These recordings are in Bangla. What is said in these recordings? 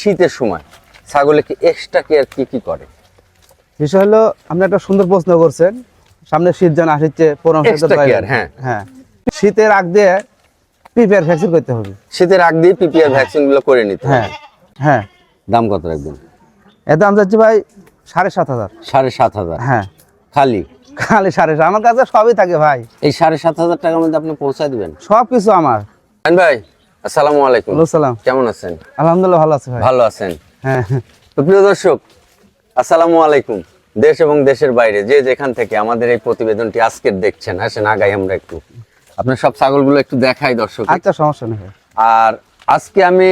শীতের সময় ছাগলকে এক্সট্রা কেয়ার কি কি করে? বিষয় হলো আপনি একটা সুন্দর প্রশ্ন করছেন। সামনে শীত যেন আসছে পনেরো হ্যাঁ। হ্যাঁ। শীতের আগ দিয়ে প্রিপেয়ার ভ্যাকসিন করতে হবে। শীতের আগ দিয়ে পিপিআর ভ্যাকসিনগুলো করে নিতে হ্যাঁ হ্যাঁ। দাম কত রাখবেন? এর দাম যাচ্ছে ভাই সাড়ে সাত হাজার। সাড়ে সাত হাজার? হ্যাঁ। খালি? খালি সাড়ে সাত। আমার কাছে সবই থাকে ভাই। এই সাড়ে সাত হাজার টাকার মধ্যে আপনি পৌঁছায় দিবেন? সব কিছু আমার ভাই আসসালামু আলাইকুম। সালাম। কেমন আছেন? আলহামদুলিল্লাহ ভালো আছে ভাই। ভালো আছেন? হ্যাঁ। তো প্রিয় দর্শক আসসালামু আলাইকুম। দেশ এবং দেশের বাইরে যে যেখান থেকে আমাদের এই প্রতিবেদনটি আজকের দেখছেন আসেন আগাই আমরা একটু। আপনার সব ছাগলগুলো একটু দেখাই দর্শক। আচ্ছা সমস্যা নেই আর আজকে আমি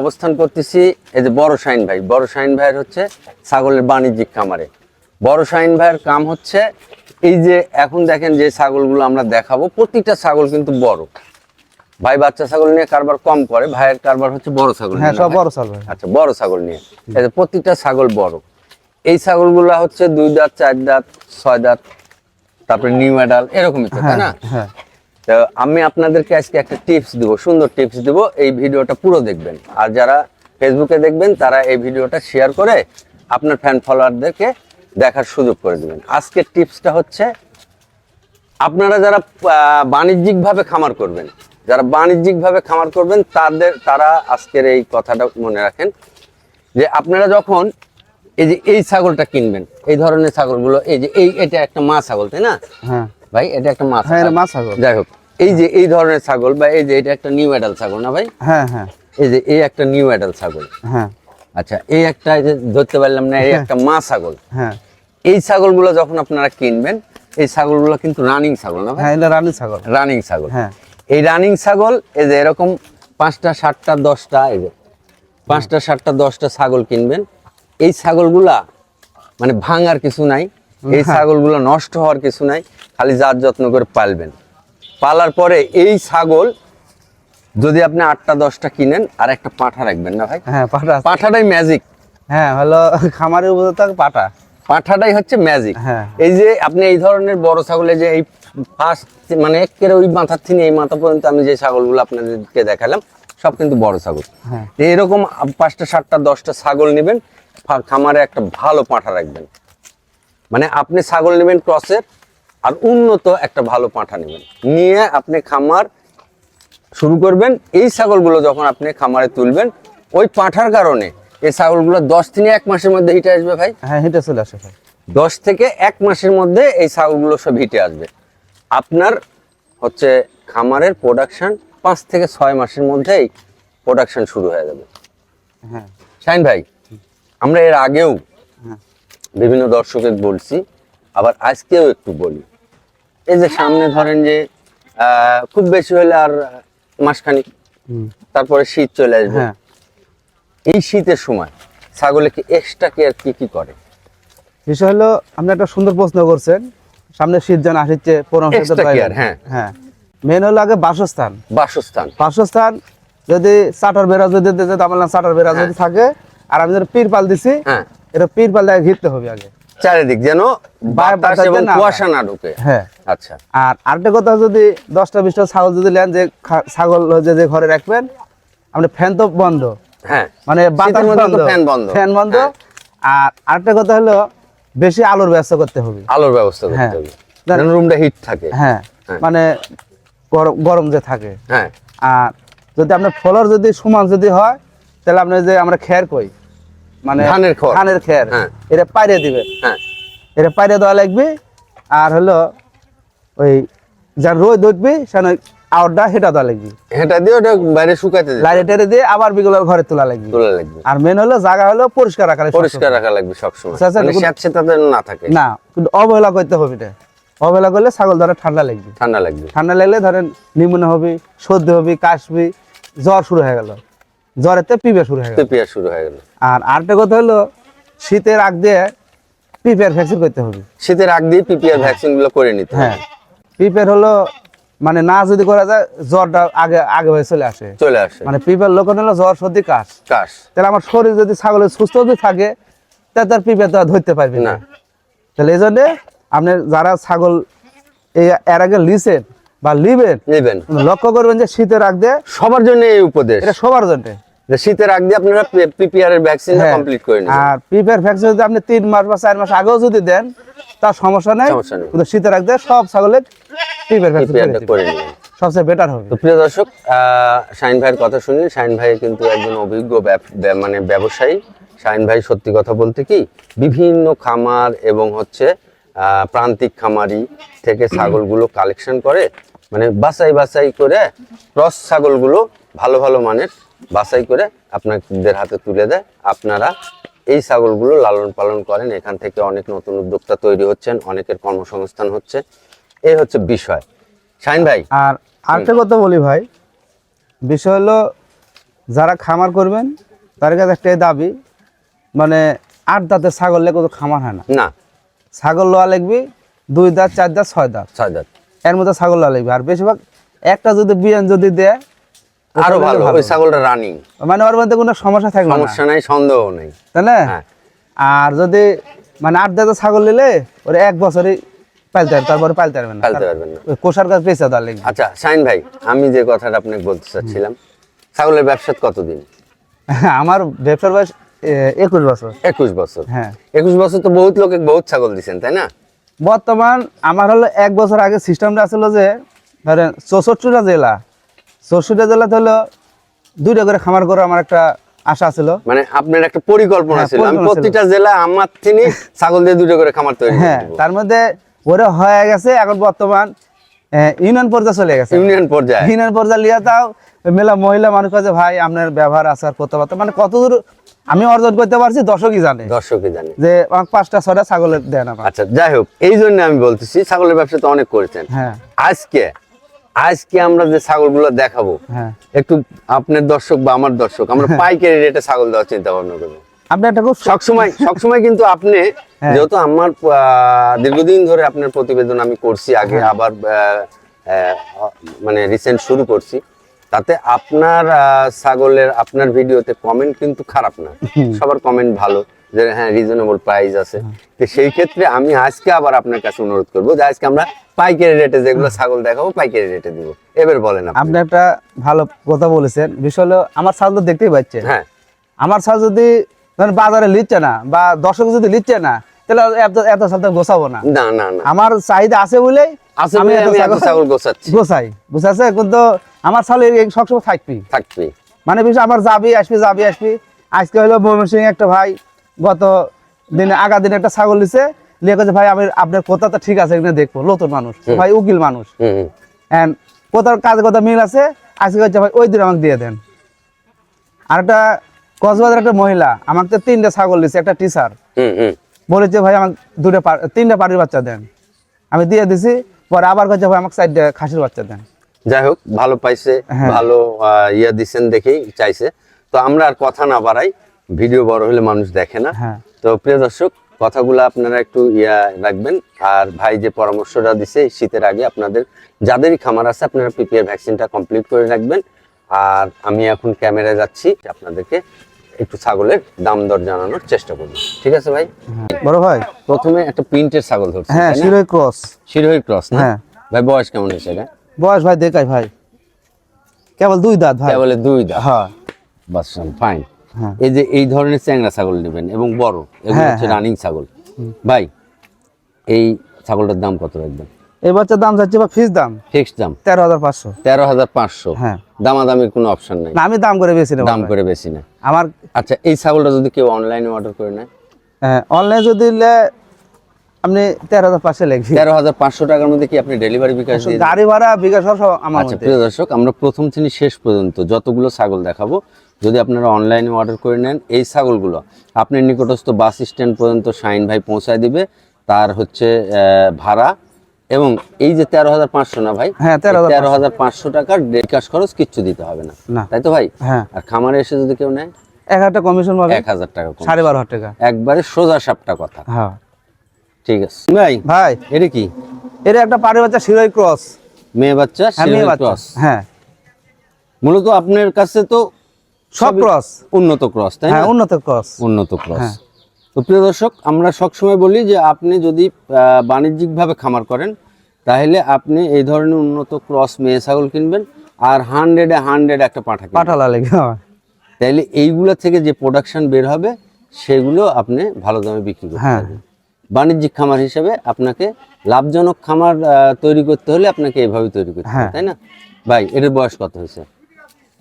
অবস্থান করতেছি এই যে বড় শাইন ভাই। বড় শাইন ভাইয়ের হচ্ছে ছাগলের বাণিজ্যিক খামারে। বড় শাইন ভাইয়ের কাম হচ্ছে এই যে এখন দেখেন যে ছাগলগুলো আমরা দেখাবো প্রতিটা ছাগল কিন্তু বড়। ভাই বাচ্চা ছাগল নিয়ে কারবার কম করে ভাইয়ের কারবার হচ্ছে বড় ছাগল হ্যাঁ সব বড় ভাই আচ্ছা বড় ছাগল নিয়ে। এই প্রতিটা ছাগল বড়। এই ছাগলগুলো হচ্ছে দুই দাঁত চার দাঁত ছয় দাঁত তারপরে নিউ অ্যাডাল এরকমই তো তাই হ্যাঁ না? হ্যাঁ। তো আমি আপনাদেরকে আজকে একটা টিপস দিব, সুন্দর টিপস দিব, এই ভিডিওটা পুরো দেখবেন। আর যারা ফেসবুকে দেখবেন, তারা এই ভিডিওটা শেয়ার করে আপনার ফ্যান ফলোয়ারদেরকে দেখার সুযোগ করে দেবেন। আজকের টিপসটা হচ্ছে, আপনারা যারা বাণিজ্যিকভাবে খামার করবেন, যারা বাণিজ্যিকভাবে খামার করবেন, তাদের, তারা আজকের এই কথাটা মনে রাখেন যে আপনারা যখন এই যে এই ছাগলটা কিনবেন, এই ধরনের ছাগলগুলো, এই যে এই, এটা একটা মা ছাগল, তাই না? হ্যাঁ। ভাই এটা একটা মা হ্যাঁ, এটা ছাগল। যাই হোক এই যে এই ধরনের ছাগল বা এই যে এটা একটা নিউ অ্যাডাল ছাগল না ভাই? হ্যাঁ হ্যাঁ। এই যে এই একটা নিউ অ্যাডাল ছাগল। হ্যাঁ। আচ্ছা এই একটা এই যে ধরতে পারলাম না এই একটা মা ছাগল। হ্যাঁ। এই ছাগলগুলো যখন আপনারা কিনবেন এই ছাগলগুলো কিন্তু রানিং ছাগল না ভাই? হ্যাঁ এটা রানী ছাগল। রানিং ছাগল। হ্যাঁ। এই রানিং ছাগল এই যে এরকম পাঁচটা সাতটা দশটা এই যে পাঁচটা সাতটা দশটা ছাগল কিনবেন এই ছাগলগুলা মানে ভাঙার কিছু নাই এই ছাগলগুলো নষ্ট হওয়ার কিছু নাই খালি জাত যত্ন করে পালবেন। পালার পরে এই ছাগল যদি আপনি আটটা দশটা কিনেন আর একটা পাঠা রাখবেন না ভাই? হ্যাঁ। পাঠাটাই ম্যাজিক হ্যাঁ হলো খামারের থাকে পাটা পাঠাটাই হচ্ছে ম্যাজিক। এই যে আপনি এই ধরনের বড় ছাগলের যে এই ফার্স্ট মানে একেবারে ওই মাথার থেকে এই মাথা পর্যন্ত আমি যে ছাগলগুলো আপনাদেরকে দেখালাম সব কিন্তু বড় ছাগল। হ্যাঁ। এরকম পাঁচটা সাতটা দশটা ছাগল নেবেন খামারে একটা ভালো পাঁঠা রাখবেন। মানে আপনি ছাগল নেবেন ক্রসের আর উন্নত একটা ভালো পাঁঠা নেবেন। নিয়ে আপনি খামার শুরু করবেন। এই ছাগলগুলো যখন আপনি খামারে তুলবেন ওই পাঁঠার কারণে এই ছাগলগুলো দশ থেকে এক মাসের মধ্যে হিটে আসবে ভাই? হ্যাঁ হেঁটে চলে আসে ভাই। দশ থেকে এক মাসের মধ্যে এই ছাগলগুলো সব হিটে আসবে। আপনার হচ্ছে খামারের প্রোডাকশান পাঁচ থেকে ছয় মাসের মধ্যেই প্রোডাকশান শুরু হয়ে যাবে। হ্যাঁ। শাইন ভাই আমরা এর আগেও হ্যাঁ। বিভিন্ন দর্শকের বলছি আবার আজকেও একটু বলি। এই যে সামনে ধরেন যে আহ, খুব বেশি হলে আর মাসখানিক তারপরে শীত চলে আসবে। হ্যাঁ। এই শীতের সময় ছাগলকে এক্সট্রা কেয়ার কি কি করে? বিষয় হলো আপনি একটা সুন্দর প্রশ্ন করছেন। সামনে শীত যেন আসছে care, হ্যাঁ। হ্যাঁ। মেন হলো আগে বাসস্থান। বাসস্থান। বাসস্থান যদি চাটার বেড়া যদি আমার চাটার বেড়া যদি থাকে আর আমি যদি পীর পাল দিছি হ্যাঁ। এটা পীর পাল দিয়ে ঘিরতে হবে আগে। চারিদিক যেন বাতাস এবং কুয়াশা না ঢুকে। হ্যাঁ। আচ্ছা। আর আরেকটা কথা যদি দশটা বিশটা ছাগল যদি নেন যে ছাগল যে যে ঘরে রাখবেন আপনি ফ্যান তো বন্ধ। হ্যাঁ। মানে বাতাস বন্ধ। ফ্যান বন্ধ। ফ্যান বন্ধ। হ্যাঁ। আর আরেকটা কথা হলো বেশি আলোর ব্যবস্থা করতে হবে। আলোর ব্যবস্থা করতে হ্যাঁ। হবে। যেন রুমটা হিট থাকে। হ্যাঁ। হ্যাঁ। মানে গরম গরম যে থাকে। হ্যাঁ। আর যদি আপনার ফলর যদি সমান যদি হয় তাহলে আপনি যে আমরা খের কই মানে ধানের খড়। ধানের খের। হ্যাঁ। এটা পাইরে দিবেন হ্যাঁ। এটা পাইরে দেওয়া লাগবে। আর হলো ওই যার রোদ উঠবে সেন আউটটা হেটা দেওয়া লাগবে। এটা দিয়ে ওটা বাইরে শুকাইতে দিতে লাইটে টেরে দিয়ে আবার বিগুলো ঘরে তোলা লাগবে। তোলা লাগবে। আর মেন হলো জায়গা হলো পরিষ্কার রাখা লাগবে পরিষ্কার রাখা লাগবে সবসময়। আচ্ছা, আচ্ছা, মানে স্যাঁতসেঁতে না থাকে। না কিন্তু অবহেলা করতে হবে এটা। অবহেলা করলে ছাগল ধরে ঠান্ডা লাগবে। ঠান্ডা লাগবে। ঠান্ডা লাগলে ধরেন নিমোনিয়া হবে সর্দি হবে কাশবি জ্বর শুরু হয়ে গেল। জ্বরেতে পিবে শুরু হয়ে গেল। পেঁয়াজ শুরু হয়ে গেল। আর আরেকটা কথা হলো শীতের আগ দিয়ে পিপের ভ্যাকসিন করতে হবে। শীতের আগ দিয়ে পিপিআর ভ্যাকসিনগুলো করে নিতে হ্যাঁ পিপের হলো মানে না যদি করা যায় জ্বরটা আগে আগে হয়ে চলে আসে। চলে আসে। মানে পিঁপের লক্ষণ হলো জ্বর সর্দি কাশ। কাশ। তাহলে আমার শরীর যদি ছাগলের সুস্থ যদি থাকে তাহলে তার পিঁপে তো আর ধরতে পারবে না। না। তাহলে এই জন্যে আপনি যারা ছাগল এই এর আগে লিছেন বা লিবেন নেবেন লক্ষ্য করবেন যে শীতে দিয়ে সবার জন্য এই উপদেশ। এটা সবার জন্য। যে শীতের আগ দিয়ে আপনারা পিপিআর এর ভ্যাকসিন। কমপ্লিট করে নেবেন। আর পিঁপের ভ্যাকসিন যদি আপনি তিন মাস বা চার মাস আগেও যদি দেন তার সমস্যা নেই। কিন্তু শীতের আগ দিয়ে সব ছাগলের পিঁপের ভ্যাকসিন করে নেবেন। সবচেয়ে বেটার হবে। তো প্রিয় দর্শক শাহিন ভাইয়ের কথা শুনলেন। শাহিন ভাই কিন্তু একজন অভিজ্ঞ মানে ব্যবসায়ী। শাহিন ভাই সত্যি কথা বলতে কি বিভিন্ন খামার এবং হচ্ছে প্রান্তিক খামারি থেকে ছাগলগুলো কালেকশন করে মানে বাছাই বাছাই করে ক্রস ছাগলগুলো ভালো ভালো মানের বাছাই করে আপনাদের হাতে তুলে দেয়। আপনারা এই ছাগলগুলো লালন পালন করেন। এখান থেকে অনেক নতুন উদ্যোক্তা তৈরি হচ্ছেন অনেকের কর্মসংস্থান হচ্ছে। এই হচ্ছে বিষয়। শাহিন ভাই। আর আরেকটা কথা বলি ভাই। বিষয় হলো যারা খামার করবেন তার কাছে একটাই দাবি মানে আট দাঁতের ছাগল লেগে খামার হয় না। না। ছাগল লোয়া লাগবে দুই দাঁত চার দাঁত ছয় দাঁত। সাজাদ এর মধ্যে ছাগল লাগবে। আর বেশিরভাগ একটা যদি বিয়ান যদি দেয় আরও ভালো ওই ছাগলটা রানিং মানে ওর মধ্যে কোনো সমস্যা থাকবে না। সমস্যা নাই সন্দেহ নেই। তাই না? হ্যাঁ। আর যদি মানে আট দাঁতের ছাগল নিলে ওরা এক বছরই পালতে পারবে তারপরে পালতে পারবে না। পালতে পারবেন না। কোষার কাজ পেঁচা দেওয়া লাগবে। আচ্ছা শাইন ভাই আমি যে কথাটা আপনাকে বলতে চাচ্ছিলাম ছাগলের ব্যবসা কতদিন? আমার ব্যবসার বয়স একুশ বছর। একুশ বছর। হ্যাঁ। একুশ বছর তো বহুত লোকে বহুত ছাগল দিচ্ছেন তাই না? বর্তমান আমার হলো এক বছর আগে সিস্টেমটা আসলো যে ধরেন চৌষট্টিটা জেলা চৌষট্টিটা জেলাতে হলো দুইটা করে খামার করে আমার একটা আশা ছিল। মানে আপনার একটা পরিকল্পনা হ্যাঁ, ছিল। আমি প্রতিটা জেলা আমার তিনি ছাগল দিয়ে দুটো করে খামার তৈরি হ্যাঁ তার মধ্যে ওরা হয়ে গেছে এখন বর্তমান ইউনিয়ন পর্যায়ে চলে গেছে। ইউনিয়ন পর্যায়ে। ইউনিয়ন পর্যায়ে লিয়া তাও মেলা মহিলা মানুষ কাছে ভাই আপনার ব্যবহার আচার কথাবার্তা মানে কতদূর আমি অর্জন করতে পারছি দর্শকই জানে। দর্শকে জানে। যে আমাকে পাঁচটা ছটা ছাগলের দেন আমার আচ্ছা যাই হোক এই জন্য আমি বলতেছি ছাগলের ব্যবসা তো অনেক করেছেন। হ্যাঁ। আজকে আজকে আমরা যে ছাগলগুলো দেখাবো হ্যাঁ। একটু আপনার দর্শক বা আমার দর্শক আমরা পাইকারি রেটে ছাগল দেওয়ার চিন্তা ভাবনা করব। আপনি একটা খুব সবসময় সবসময় কিন্তু আপনি হ্যাঁ। যেহেতু আমার দীর্ঘদিন ধরে আপনার প্রতিবেদন আমি করছি আগে আবার মানে রিসেন্ট শুরু করছি তাতে আপনার ছাগলের আপনার ভিডিওতে কমেন্ট কিন্তু খারাপ না। সবার কমেন্ট ভালো যে হ্যাঁ রিজনেবল প্রাইস আছে। তো সেই ক্ষেত্রে আমি আজকে আবার আপনার কাছে অনুরোধ করব যে আজকে আমরা পাইকারি রেটে যেগুলো ছাগল দেখাবো পাইকারি রেটে দিব। এবার বলেন আপনি। আপনি একটা ভালো কথা বলেছেন। বিষয় হলো আমার ছাগল তো দেখতেই পাচ্ছেন। হ্যাঁ। আমার ছাগল যদি ধরেন বাজারে লিচ্ছে না বা দর্শক যদি লিচ্ছে না তাহলে এত এত ছাগল গোছাবো না। না না না। আমার চাহিদা আছে বলেই আছে বলে আমি এত ছাগল গোছাচ্ছি। গোছাই বুঝাচ্ছে কিন্তু আমার ছাগল সবসময় থাকবি থাকবি মানে বিষয় আমার যাবি আসবি যাবি আসবি। আজকে হলো ময়মনসিং একটা ভাই গত দিনে আগা দিনে একটা ছাগল দিছে। লিয়ে কাছে ভাই আমি আপনার ঠিক আছে দেখব। নতুন মানুষ ভাই উকিল মানুষ। হুম হুম। এন্ড কোথাও কাজে কথা মিল আছে? আজকে হচ্ছে ভাই ওই দিন আমাকে দিয়ে দেন। আর একটা কক্সবাজার একটা মহিলা আমাকে তো তিনটা ছাগল দিছে একটা টিচার বলেছে ভাই আমাকে দুটো তিনটা পাটির বাচ্চা দেন। আমি দিয়ে দিছি পরে আবার কাছে ভাই আমাকে চারটে খাসির বাচ্চা দেন। যাই হোক ভালো পাইছে হ্যাঁ। ভালো ইয়া দিচ্ছেন দেখেই চাইছে। তো আমরা আর কথা না বাড়াই ভিডিও বড় হলে মানুষ দেখে না। হ্যাঁ। তো প্রিয় দর্শক কথাগুলো আপনারা একটু ইয়া রাখবেন। আর ভাই যে পরামর্শটা দিছে শীতের আগে আপনাদের যাদেরই খামার আছে আপনারা পিপিআর ভ্যাকসিনটা কমপ্লিট করে রাখবেন। আর আমি এখন ক্যামেরায় যাচ্ছি আপনাদেরকে একটু ছাগলের দাম দর জানানোর চেষ্টা করব। ঠিক আছে ভাই? বড় ভাই। প্রথমে একটা প্রিন্টের ছাগল ধরছি হ্যাঁ শিরোই ক্রস। ক্রস না? হ্যাঁ। ভাই বয়স কেমন হয়েছে এটা? বয়স ভাই দেখাই ভাই। কেবল দুই দাঁত ভাই। বলে দুই দাঁত। হ্যাঁ। বাস ফাইন হ্যাঁ। এই যে এই ধরনের চ্যাংড়া ছাগল নেবেন এবং বড় এগুলো হ্যাঁ, হচ্ছে হ্যাঁ। রানিং ছাগল। ভাই এই ছাগলটার দাম কত রাখবেন? এই বাচ্চার দাম যাচ্ছে বা ফিস দাম। ফিক্সড দাম। তেরো হাজার পাঁচশো। তেরো হাজার পাঁচশো। হ্যাঁ। দামাদামির কোনো অপশন নাই। না আমি দাম করে বেশি নেব দাম করে বেশি না আমার আচ্ছা এই ছাগলটা যদি কেউ অনলাইনে অর্ডার করে নেয়? হ্যাঁ অনলাইনে যদি আপনি তেরো হাজার পাঁচশো লেখবি তেরো হাজার পাঁচশো টাকার মধ্যে কি আপনি ডেলিভারি বিকাশ গাড়ি ভাড়া বিকাশ সব আমার আচ্ছা প্রিয় দর্শক আমরা প্রথম শ্রেণি শেষ পর্যন্ত যতগুলো ছাগল দেখাবো যদি আপনারা অনলাইনে অর্ডার করে নেন এই ছাগলগুলো আপনার নিকটস্থ বাস স্ট্যান্ড পর্যন্ত শাইন ভাই পৌঁছায় দিবে। তার হচ্ছে ভাড়া এবং এই যে তেরো হাজার পাঁচশো না ভাই? হ্যাঁ, 13,500 তেরো হাজার পাঁচশো। টাকার বিকাশ খরচ কিচ্ছু দিতে হবে না। তাই তো ভাই? হ্যাঁ। আর খামারে এসে যদি কেউ নেয়? এক হাজার কমিশন পাবে। এক হাজার টাকা। সাড়ে বারো টাকা। একবারে সোজা সাপটা কথা। হ্যাঁ। ঠিক আছে। ভাই ভাই। এটা কি? এর একটা পাড়ি বাচ্চা শিরোই ক্রস। মেয়ে বাচ্চা হ্যাঁ শেরওয়ানি ক্রস। হ্যাঁ। মূলত আপনার কাছে তো সব ক্রস। উন্নত ক্রস তাই না? হ্যাঁ উন্নত ক্রস। উন্নত ক্রস। হ্যাঁ। তো প্রিয় দর্শক আমরা সবসময় বলি যে আপনি যদি বাণিজ্যিকভাবে খামার করেন তাহলে আপনি এই ধরনের উন্নত ক্রস মেয়ে ছাগল কিনবেন আর হান্ড্রেডে হান্ড্রেড একটা পাঠা পাঠালা লেগে তাইলে এইগুলো থেকে যে প্রোডাকশন বের হবে সেগুলো আপনি ভালো দামে বিক্রি করতে হ্যাঁ। পারবেন। বাণিজ্যিক খামার হিসেবে আপনাকে লাভজনক খামার তৈরি করতে হলে আপনাকে এইভাবে তৈরি করতে হবে হ্যাঁ। তাই না? ভাই এটার বয়স কত হয়েছে?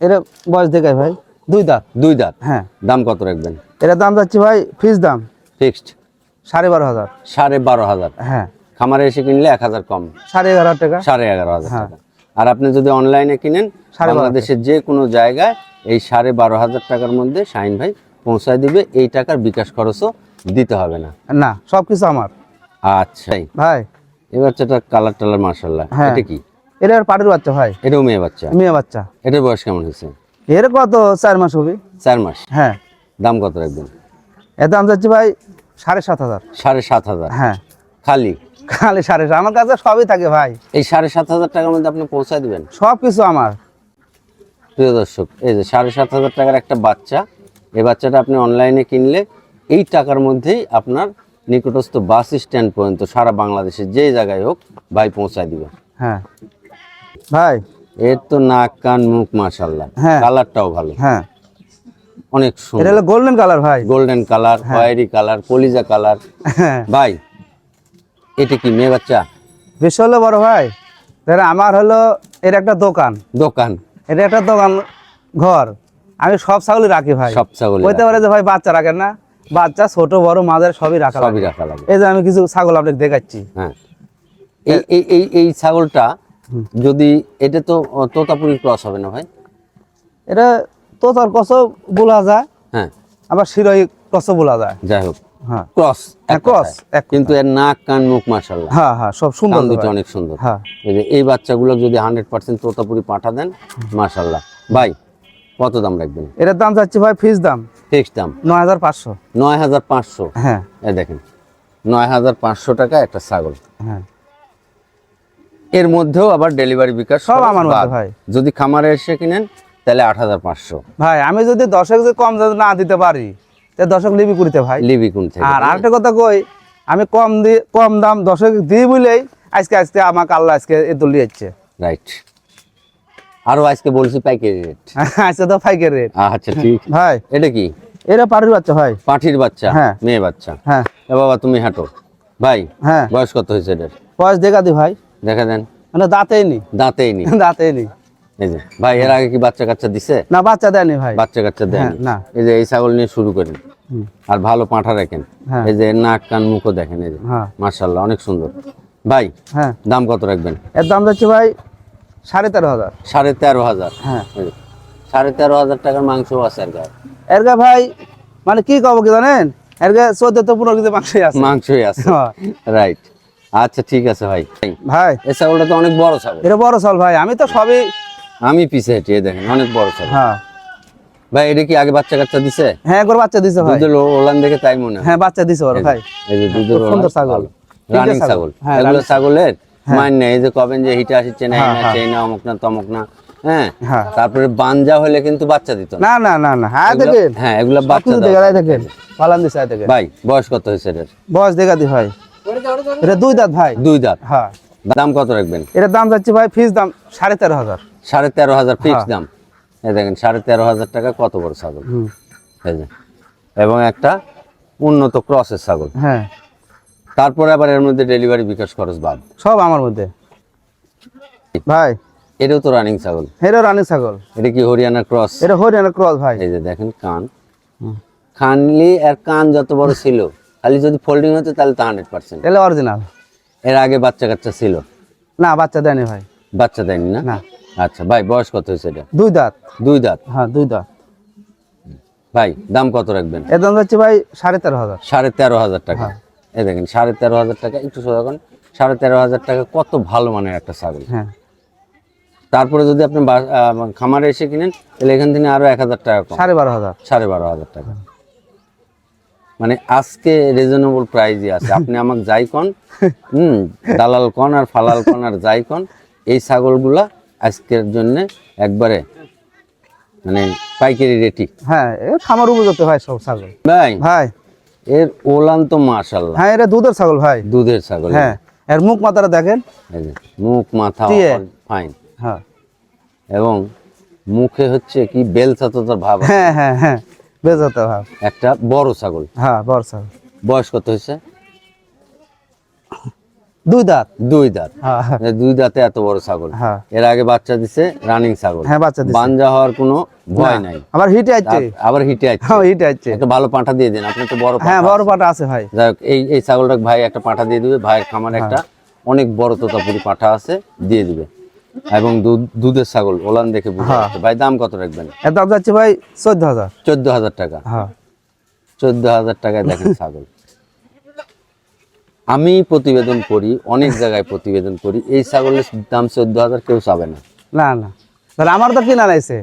এটা বয়স দেখায় ভাই। দুই দাঁত। দুই দাঁত। হ্যাঁ। দাম কত রাখবেন? এটার দাম যাচ্ছে ভাই ফিক্স দাম। ফিক্সড সাড়ে বারো হাজার। সাড়ে বারো হাজার। হ্যাঁ। খামারে এসে কিনলে এক হাজার কম। সাড়ে এগারো টাকা। সাড়ে এগারো হাজার হ্যাঁ। টাকা। আর আপনি যদি অনলাইনে কিনেন বাংলাদেশের যে কোনো জায়গায় এই সাড়ে বারো হাজার টাকার মধ্যে শাহিন ভাই পৌঁছায় দিবে এই টাকার বিকাশ খরচও দিতে হবে না। না সব কিছু আমার। আচ্ছা ভাই। এই বাচ্চাটার কালার টালার মার্শাল্লাহ হ্যাঁ। এটা কি? এটা আর পাটির বাচ্চা ভাই। এটাও মেয়ে বাচ্চা? মেয়ে বাচ্চা। এটার বয়স কেমন হয়েছে? এর কত? চার মাস হবে। চার মাস। হ্যাঁ। দাম কত রাখবেন? এর দাম যাচ্ছে ভাই সাড়ে সাত হাজার। সাড়ে সাত হাজার? হ্যাঁ। খালি? খালি সাড়ে সাত। আমার কাছে সবই থাকে ভাই। এই সাড়ে সাত হাজার টাকার মধ্যে আপনি পৌঁছায় দেবেন? সব কিছু আমার। প্রিয় দর্শক এই যে সাড়ে সাত হাজার টাকার একটা বাচ্চা এই বাচ্চাটা আপনি অনলাইনে কিনলে এই টাকার মধ্যেই আপনার নিকটস্থ বাস স্ট্যান্ড পর্যন্ত সারা বাংলাদেশে যে জায়গায় হোক ভাই পৌঁছায় দিবে। হ্যাঁ। ভাই। এর তো নাক কান মুখ মাশাল্লাহ হ্যাঁ। কালারটাও ভালো। হ্যাঁ। অনেক এটা হলো গোল্ডেন কালার ভাই। গোল্ডেন কালার খয়েরি কালার কলিজা কালার হ্যাঁ। ভাই এটা কি মেয়ে বাচ্চা? বেশ হলো বড় ভাই। ধরো আমার হলো এর একটা দোকান। দোকান। এটা একটা দোকান ঘর। আমি সব ছাগলই রাখি ভাই। সব ছাগল হইতে পারে যে ভাই বাচ্চা রাখেন না। বাচ্চা ছোট বড় মাঝের সবই রাখা সবই রাখা লাগে। এই যে আমি কিছু ছাগল আপনাকে দেখাচ্ছি। হ্যাঁ। এই এই এই এই ছাগলটা যদি এটা তো তোতাপুরি ক্রস হবে না ভাই? এটা তো তার কস বলা যায় হ্যাঁ। আবার শিরোই কস বলা যায়। যাই হোক হ্যাঁ। ক্রস হ্যাঁ, কিন্তু এর নাক কান মুখ হ্যাঁ হ্যাঁ সব সুন্দর দুটো অনেক সুন্দর। হ্যাঁ। এই বাচ্চাগুলো যদি তোতাপুরি পাঠা দেন ভাই কত দাম রাখবেন? এটার দাম যাচ্ছে ভাই দাম। দাম? নয় হাজার পাঁচশো। নয় হাজার পাঁচশো? হ্যাঁ। এই দেখেন নয় হাজার পাঁচশো টাকা একটা ছাগল। হ্যাঁ। এর মধ্যেও আবার ডেলিভারি বিকাশ সব আমার ভাই। যদি খামারে এসে কিনেন তাহলে আট হাজার পাঁচশো। ভাই আমি যদি দশক যদি কম না দিতে পারি তা দশক লিবি করিতে ভাই। লিবি কোন আর আরেকটা কথা কই আমি কম দি কম দাম দশক দিই বলেই আজকে আজকে আমাকে আল্লাহ আজকে এ তুলি যাচ্ছে। রাইট আরও আজকে বলছি পাইকারি রেট আজকে তো ফাইকের রেট আচ্ছা ঠিক। ভাই এটা কি? এরা পাটির বাচ্চা ভাই। পাঠির বাচ্চা? হ্যাঁ। মেয়ে বাচ্চা? হ্যাঁ। এ বাবা তুমি হাঁটো। ভাই হ্যাঁ। বয়স কত হয়েছে এটার? বয়স দেখা দি ভাই। দেখা দেন। মানে দাঁতেই নি। দাঁতেই নি। দাঁতেই নি। এই যে ভাই এর আগে কি বাচ্চা কাচ্চা দিছে? না বাচ্চা দেয়নি ভাই। বাচ্চা কাচ্চা দেন হ্যাঁ, না। এই যে এই ছাগল নিয়ে শুরু করেন। আর ভালো পাঁঠা রাখেন হ্যাঁ। এই যে নাক কান মুখও দেখেন এই যে। হ্যাঁ। মার্শাল্লাহ অনেক সুন্দর। ভাই হ্যাঁ। দাম কত রাখবেন? এর দাম যাচ্ছে ভাই সাড়ে তেরো হাজার। সাড়ে তেরো হাজার। হ্যাঁ। সাড়ে তেরো হাজার টাকার মাংস আছে আর গায়ে। এরগা ভাই মানে কি কব কি জানেন? এর এরগা চোদ্দ তো পনেরো কেজি মাংসই আছে। মাংসই আছে। রাইট। আচ্ছা ঠিক আছে ভাই। ভাই। এই ছাগলটা তো অনেক বড় ছাগল। এটা বড় চাল ভাই আমি তো সবই আমি পিছে হেঁটে দেখেন অনেক বড় ছাগল হ্যাঁ। ভাই এটা কি আগে বাচ্চা কাচ্চা দিছে? হ্যাঁ একবার বাচ্চা দিছে ভাই। দুধের ও- ওলান দেখে তাই মনে হয়। হ্যাঁ বাচ্চা দিছে বড় ভাই। এই যে দুধের ওলান সুন্দর ছাগল। রানিং ছাগল। হ্যাঁ, এগুলো ছাগলের মান নেই এই যে কবেন যে হিটা আসছে না হ্যাঁ, না হ্যাঁ। সেই না অমুক না তমুক না হ্যাঁ? হ্যাঁ। তারপরে বানজা হলে কিন্তু বাচ্চা দিত না। না না না হ্যাঁ দেখেন। হ্যাঁ এগুলো বাচ্চা। দেখা যায় দেখেন পালান দিছে দেখেন। ভাই বয়স কত হয়েছে এটার? বয়স দেখা দি ভাই। এটা দুই দাঁত ভাই। দুই দাঁত। হ্যাঁ। দাম কত রাখবেন? এটার দাম যাচ্ছে ভাই ফিস দাম সাড়ে তেরো হাজার। সাড়ে তেরো হাজার ফিক্স হ্যাঁ। দাম। এই দেখেন সাড়ে তেরো হাজার টাকা কত বড় ছাগল। এই যে। এবং একটা উন্নত ক্রসের ছাগল। হ্যাঁ। তারপরে আবার এর মধ্যে ডেলিভারি বিকাশ খরচ বাদ। সব আমার মধ্যে। ভাই। এটাও তো রানিং ছাগল। এটা রানী ছাগল। এটা কি হরিয়ানা ক্রস এটা হরিয়ানা ক্রস ভাই। এই যে দেখেন কান। খানলি আর কান যত বড় ছিল খালি যদি ফোল্ডিং হতো তাহলে তো হান্ড্রেড পার্সেন্ট এটা অরিজিনাল এর আগে বাচ্চা কাচ্চা ছিল। না বাচ্চা দেয়নি ভাই। বাচ্চা দেয়নি না? না। আচ্ছা ভাই বয়স কত হয়েছে এটা? দুই দাঁত। দুই দাঁত? হ্যাঁ দুই দাঁত। ভাই দাম কত রাখবেন? এর দাম যাচ্ছে ভাই সাড়ে তেরো হাজার। সাড়ে তেরো হাজার টাকা। হ্যাঁ। এই দেখেন সাড়ে তেরো হাজার টাকা একটু সোজা করেন। সাড়ে তেরো হাজার টাকা কত ভালো মানের একটা ছাগল। হ্যাঁ। তারপরে যদি আপনি খামারে এসে কিনেন তাহলে এখান থেকে আরও এক হাজার টাকা কম। সাড়ে বারো হাজার। সাড়ে বারো হাজার টাকা। মানে আজকে রিজনেবল প্রাইজই আছে। আপনি আমাকে যাই কন হুম দালাল কন আর ফালাল কন আর যাই কন এই ছাগলগুলা আজকের জন্য একবারে মানে পাইকারি রেটি হ্যাঁ খামার উপযুক্ত ভাই সব ছাগল। ভাই ভাই। এর ওলান তো মাশাল্লাহ হ্যাঁ এটা দুধের ছাগল ভাই। দুধের ছাগল। হ্যাঁ এর মুখ মাথাটা দেখেন। মুখ মাথা। ফাইন হ্যাঁ। এবং মুখে হচ্ছে কি বেলচাততার ভাব হ্যাঁ হ্যাঁ হ্যাঁ বেজাতে ভাব। একটা বড় ছাগল। হ্যাঁ বড় ছাগল। বয়স কত হয়েছে? দুই দাঁত। দুই দাঁত। হ্যাঁ। হ্যাঁ, এই দুই দাঁতে এত বড় ছাগল। হ্যাঁ। এর আগে বাচ্চা দিছে রানিং ছাগল। হ্যাঁ বাচ্চা দিছে। বাঞ্জা হওয়ার কোনো ভয় নাই। আবার হিটে আছে আবার হিটে হ্যাঁ হিটে আছে একটা ভালো পাঁঠা দিয়ে দিন আপনি তো বড় হ্যাঁ বড়। পাটা আছে ভাই। যাই হোক, এই এই ছাগলটা ভাই একটা পাঁঠা দিয়ে দিবে ভাইয়ের খামার একটা অনেক বড় তোতাপুরি পাঁঠা আছে দিয়ে দিবে। এবং দুধ দুধের ছাগল ওলান দেখে বুঝতে হ্যাঁ। পারছে। ভাই দাম কত রাখবেন? এর দাম যাচ্ছে ভাই চোদ্দ হাজার। চোদ্দ হাজার টাকা। হ্যাঁ। চোদ্দ হাজার টাকায় দেখেন ছাগল। আমি প্রতিবেদন করি অনেক জায়গায় প্রতিবেদন করি। এই ছাগলের দাম চোদ্দ হাজার কেউ চাবে না। না না। তাহলে আমার তো কিনা নাইছে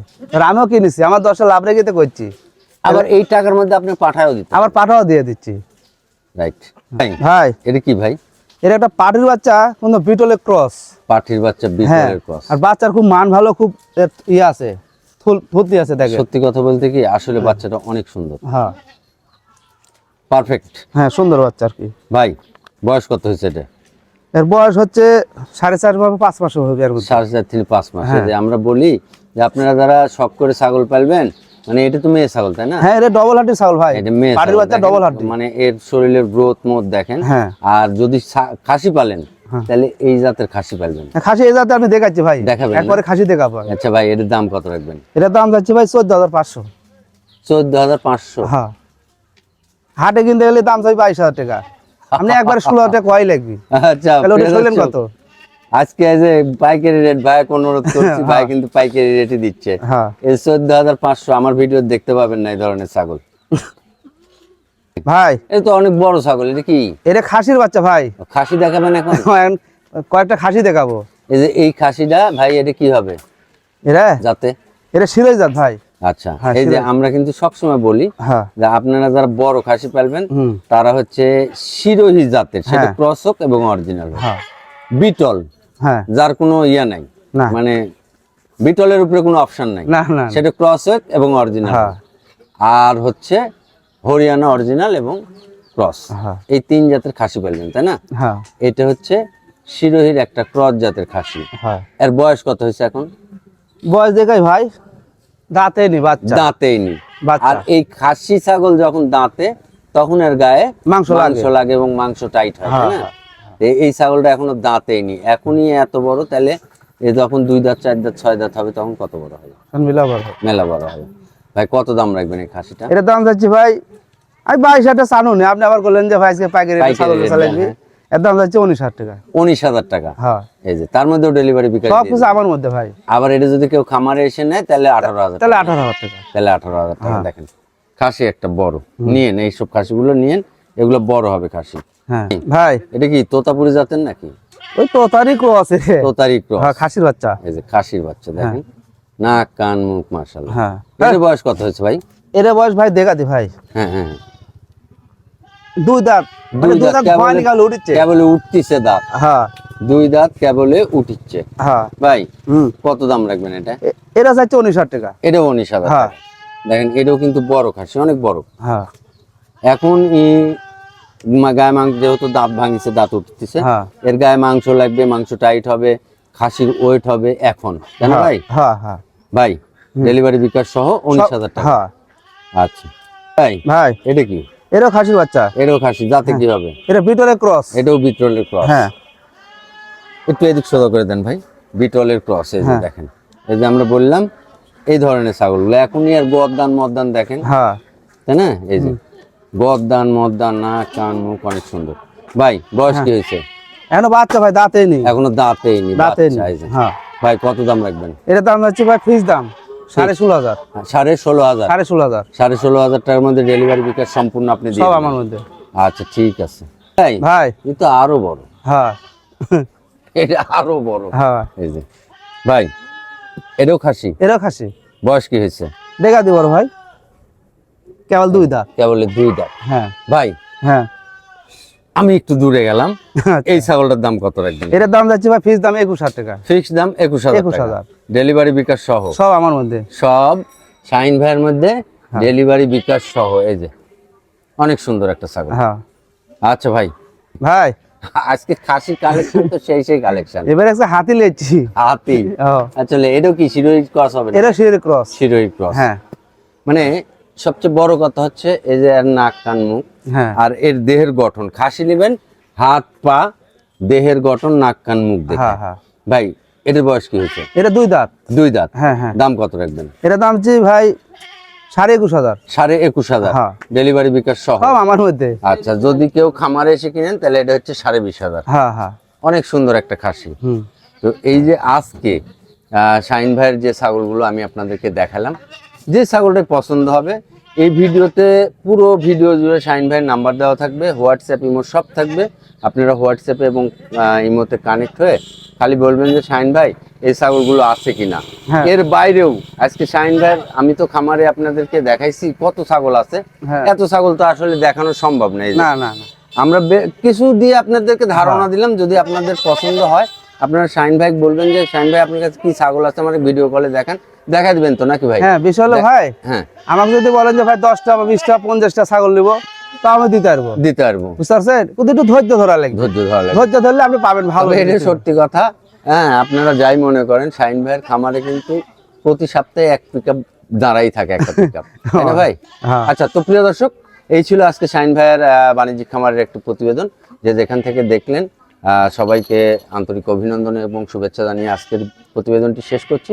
আমিও কিনেছি। আমার দশটা লাভ রেখে তো করছি। আবার এই টাকার মধ্যে আপনি পাঠায়ও দিতে আবার পাঠাও দিয়ে দিচ্ছি। রাইট ভাই ভাই। এটা কি ভাই? এর একটা পাটির বাচ্চা কিন্তু বিটলের ক্রস। পাঠির বাচ্চা হ্যাঁ। বিটলের ক্রস। আর বাচ্চার খুব মান ভালো খুব ইয়ে আছে। ফুল ফুর্তি আছে দেখে। সত্যি কথা বলতে কি আসলে বাচ্চাটা অনেক সুন্দর। হ্যাঁ। পারফেক্ট হ্যাঁ সুন্দর বাচ্চা আর কি। ভাই বয়স কত হয়েছে এটা? এর বয়স হচ্ছে সাড়ে চার বা পাঁচ মাস হবে মধ্যে। সাড়ে চার থেকে পাঁচ মাস হ্যাঁ। আমরা বলি যে আপনারা যারা শখ করে ছাগল পালবেন মানে এটা তো মেয়ে ছাগল তাই না? হ্যাঁ এটা ডবল হাড্ডি ছাগল ভাই। এটা মেয়ে পাটির বাচ্চা ডবল হাড্ডি। মানে এর শরীরের গ্রোথ মোট দেখেন। হ্যাঁ। আর যদি খাসি পালেন হ্যাঁ। তাহলে এই জাতের খাসি পালবেন। খাসি এই জাতের আমি দেখাচ্ছি ভাই। দেখাবেন একবারে খাসি দেখাবো আচ্ছা ভাই এটার দাম কত রাখবেন? এটার দাম যাচ্ছে ভাই চোদ্দ হাজার পাঁচশো। চোদ্দ হাজার পাঁচশো? হ্যাঁ। হাটে কিনতে গেলে দাম চাই বাইশ হাজার টাকা। আপনি একবার ষোলো হাজার কয় লাগবে? আচ্ছা তাহলে ওটা শুনলেন কত? আজকে এই যে পাইকারি রেট ভাই অনুরোধ করছি ভাই কিন্তু পাইকারি রেটে দিচ্ছে। হ্যাঁ। এই চোদ্দ হাজার পাঁচশো আমার ভিডিও দেখতে পাবেন না এই ধরনের ছাগল। ভাই। এটা তো অনেক বড় ছাগল এটা কি? এটা খাসির বাচ্চা ভাই। খাসি দেখাবেন এখন? এখন কয়েকটা খাসি দেখাবো। এই যে এই খাসিটা ভাই এটা কি হবে? এরা যাতে এটা সিরাজ জাত ভাই। আচ্ছা হ্যাঁ, এই যে। আমরা কিন্তু সবসময় বলি হ্যাঁ। যে আপনারা যারা বড় খাসি পালবেন তারা হচ্ছে শিরোহী জাতের সেটা হ্যাঁ। ক্রস হোক এবং অরিজিনাল। বিটল যার কোনো ইয়া নাই। মানে বিটলের উপরে কোনো অপশন নাই। সেটা ক্রস হোক এবং অরিজিনাল। আর হচ্ছে হরিয়ানা অরিজিনাল এবং ক্রস। এই তিন জাতের খাসি পালবেন তাই না? এটা হচ্ছে শিরোহীর একটা ক্রস জাতের খাসি। এর বয়স কত হয়েছে এখন? বয়স দেখাই ভাই। দাঁতে নি বাচ্চা। দাঁতেই নি। বাচ্চা। আর এই খাসি ছাগল যখন দাঁতে তখন এর গায়ে মাংস মাংস লাগে এবং মাংস টাইট হয় হ্যাঁ, না? এই- ছাগলটা এখনও দাঁতেই নি। এখনই এত বড় তাহলে এ যখন দুই দাঁত চার দাঁত ছয় দাঁত হবে তখন কত বড় হবে? হয়। মেলা বড় হবে। ভাই কত দাম রাখবেন এই খাসিটা? এটার দাম যাচ্ছে ভাই আমি বাইশ হাজার চানু নি। আপনি আবার বললেন যে ভাই আজকে পাইকারি ছাগল হ্যাঁ। এর দাম যাচ্ছে উনিশ হাজার টাকা। উনিশ হাজার টাকা। হ্যাঁ। এই যে তার মধ্যেও ডেলিভারি বিকাশ সব কিছু আমার মধ্যে ভাই। আবার এটা যদি কেউ খামারে এসে নেয় তাহলে আঠারো হাজার তাহলে আঠারো হাজার টাকা। তাহলে আঠারো হাজার টাকা। হ্যাঁ। দেখেন খাসি একটা বড়। নিয়েন এইসব খাসিগুলো নিয়েন এগুলো বড় হবে খাসি। হ্যাঁ। ভাই। এটা কি তোতাপুরি জাতের নাকি? ওই তো তারই ক্রস তোতারি ক্রস হ্যাঁ খাসির বাচ্চা। এই যে খাসির বাচ্চা দেখেন। নাক কান মুখ মাশাআল্লাহ। হ্যাঁ। এর বয়স কত হয়েছে ভাই? এর বয়স ভাই দেখা দি ভাই। হ্যাঁ হ্যাঁ হ্যাঁ। দুই দাঁত। মানে দুই দুই দাঁত কেবলে- নিকাল উঠছে কেবলে উঠতিছে দাঁত। হ্যাঁ। দুই দাঁত কেবলে উঠিচ্ছে। হ্যাঁ। ভাই কত দাম রাখবেন এটা? এ- এরা চাইছে উনিশ হাজার টাকা। এটাও উনিশ হাজার হ্যাঁ। দেখেন এটাও কিন্তু বড় খাসি অনেক বড়। হ্যাঁ। এখন এই গায়ে মাংস যেহেতু দাঁত ভাঙিছে দাঁত উঠতেছে হ্যাঁ। এর গায়ে মাংস লাগবে মাংস টাইট হবে খাসির ওয়েট হবে এখন। তাই না ভাই? হ্যাঁ হ্যাঁ। ভাই ডেলিভারি বিকাশ সহ উনিশ হাজার টাকা। হ্যাঁ। আচ্ছা। ভাই ভাই। এটা কি? এরও খাসির বাচ্চা? এটাও খাসি যাতে কি হবে এটা বিটলের ক্রস। এটাও বিটলের ক্রস। হ্যাঁ। একটু এদিক সোজা করে দেন ভাই। বিটলের ক্রস এই যে হ্যাঁ। দেখেন। এই যে আমরা বললাম এই ধরনের ছাগলগুলো। এখনই আর গদদান মদদান দেখেন। হ্যাঁ। তাই না? এই যে গদদান মদদান না কান মুখ অনেক সুন্দর। ভাই বয়স হ্যাঁ। কি হয়েছে? এখনও বাচ্চা ভাই দাঁতে নেই। এখনও দাঁতেই নেই এই যে। হ্যাঁ। ভাই কত দাম রাখবেন? এটা দাম যাচ্ছে ভাই ফিস দাম। সাড়ে ষোলো হাজার। সাড়ে ষোলো হাজার। সাড়ে ষোলো হাজার। সাড়ে ষোলো হাজার টাকার মধ্যে ডেলিভারি বিকাশ সম্পূর্ণ আপনি সব আমার মধ্যে। আচ্ছা ঠিক আছে। ভাই ভাই। এ তো আরও বড়। হ্যাঁ। এটা আরও বড়। হ্যাঁ। এই যে। ভাই এটাও খাসি? এরও খাসি। বয়স কি হয়েছে? দেখা দিব ভাই। কেবল দুই দাঁত। কেবল দুই দাঁত। হ্যাঁ। ভাই হ্যাঁ। আমি একটু দূরে গেলাম। এই ছাগলটার দাম কত রাখবেন? এটার দাম যাচ্ছে ভাই ফিস দাম একুশ হাজার টাকা। ফিক্স দাম একুশ হাজার 21,000 ডেলিভারি বিকাশ সহ? সব আমার মধ্যে। সব শাইন ভাইয়ের মধ্যে হ্যাঁ। ডেলিভারি বিকাশ সহ এই যে। অনেক সুন্দর একটা ছাগল। হ্যাঁ। আচ্ছা ভাই। ভাই। আজকে খাসির কালেকশন তো সেই সেই কালেকশন এবার একটা হাতি লেছি। হাতি? আসলে এটাও কি শিরোই ক্রস হবে এটা শিরের ক্রস শিরোই ক্রস হ্যাঁ। মানে সবচেয়ে বড় কথা হচ্ছে এই যে নাক কান মুখ। হ্যাঁ আর এর দেহের গঠন। খাসি নেবেন হাত পা দেহের গঠন নাক কান মুখ দেখে। হ্যাঁ হ্যাঁ। ভাই এটার বয়স কি হয়েছে? এটা দুই দাঁত। দুই দাঁত। হ্যাঁ হ্যাঁ। দাম কত রাখবেন? এটা দাম হচ্ছে ভাই সাড়ে একুশ হাজার। সাড়ে একুশ হাজার। হ্যাঁ। ডেলিভারি বিকাশ সহ। আমার মধ্যে। আচ্ছা যদি কেউ খামারে এসে কিনেন তাহলে এটা হচ্ছে সাড়ে বিশ হাজার। হ্যাঁ হ্যাঁ। অনেক সুন্দর একটা খাসি। তো এই যে আজকে শাহিন ভাইয়ের যে ছাগলগুলো আমি আপনাদেরকে দেখালাম যে ছাগলটা পছন্দ হবে এই ভিডিওতে পুরো ভিডিও জুড়ে শাহিন ভাইয়ের নাম্বার দেওয়া থাকবে হোয়াটসঅ্যাপ ইমো সব থাকবে। আপনারা হোয়াটসঅ্যাপে এবং ইমোতে কানেক্ট হয়ে খালি বলবেন যে শাহিন ভাই এই ছাগলগুলো আছে কিনা? হ্যাঁ। এর বাইরেও আজকে শাহিন ভাইয়ের আমি তো খামারে আপনাদেরকে দেখাইছি কত ছাগল আছে। হ্যাঁ। এত ছাগল তো আসলে দেখানো সম্ভব নেই। না না না। আমরা কিছু দিয়ে আপনাদেরকে ধারণা দিলাম যদি আপনাদের পছন্দ হয় আপনারা শাইন ভাই বলবেন যে শাইন ভাই আপনার কাছে কি ছাগল আছে? আমার ভিডিও কলে দেখান। দেখা দিবেন তো নাকি ভাই? হ্যাঁ বিষয় হলো ভাই হ্যাঁ। আমাকে যদি বলেন যে ভাই দশটা বা বিশটা পঞ্চাশটা ছাগল নিবো তো আমি দিতে পারব। দিতে পারব। বুঝতে পারছেন? কিন্তু একটু ধৈর্য ধরা লাগবে ধৈর্য ধরা লাগবে ধৈর্য ধরলে আপনি পাবেন ভালো এটা সত্যি কথা। হ্যাঁ আপনারা যাই মনে করেন শাইন ভাইয়ের খামারে কিন্তু প্রতি সপ্তাহে এক পিক আপ দাঁড়াই থাকে একটা পিক আপ ভাই? হ্যাঁ। আচ্ছা তো প্রিয় দর্শক এই ছিল আজকে শাইন ভাইয়ের বাণিজ্যিক খামারের একটু প্রতিবেদন যে যেখান থেকে দেখলেন আহ, সবাইকে আন্তরিক অভিনন্দন এবং শুভেচ্ছা জানিয়ে আজকের প্রতিবেদনটি শেষ করছি।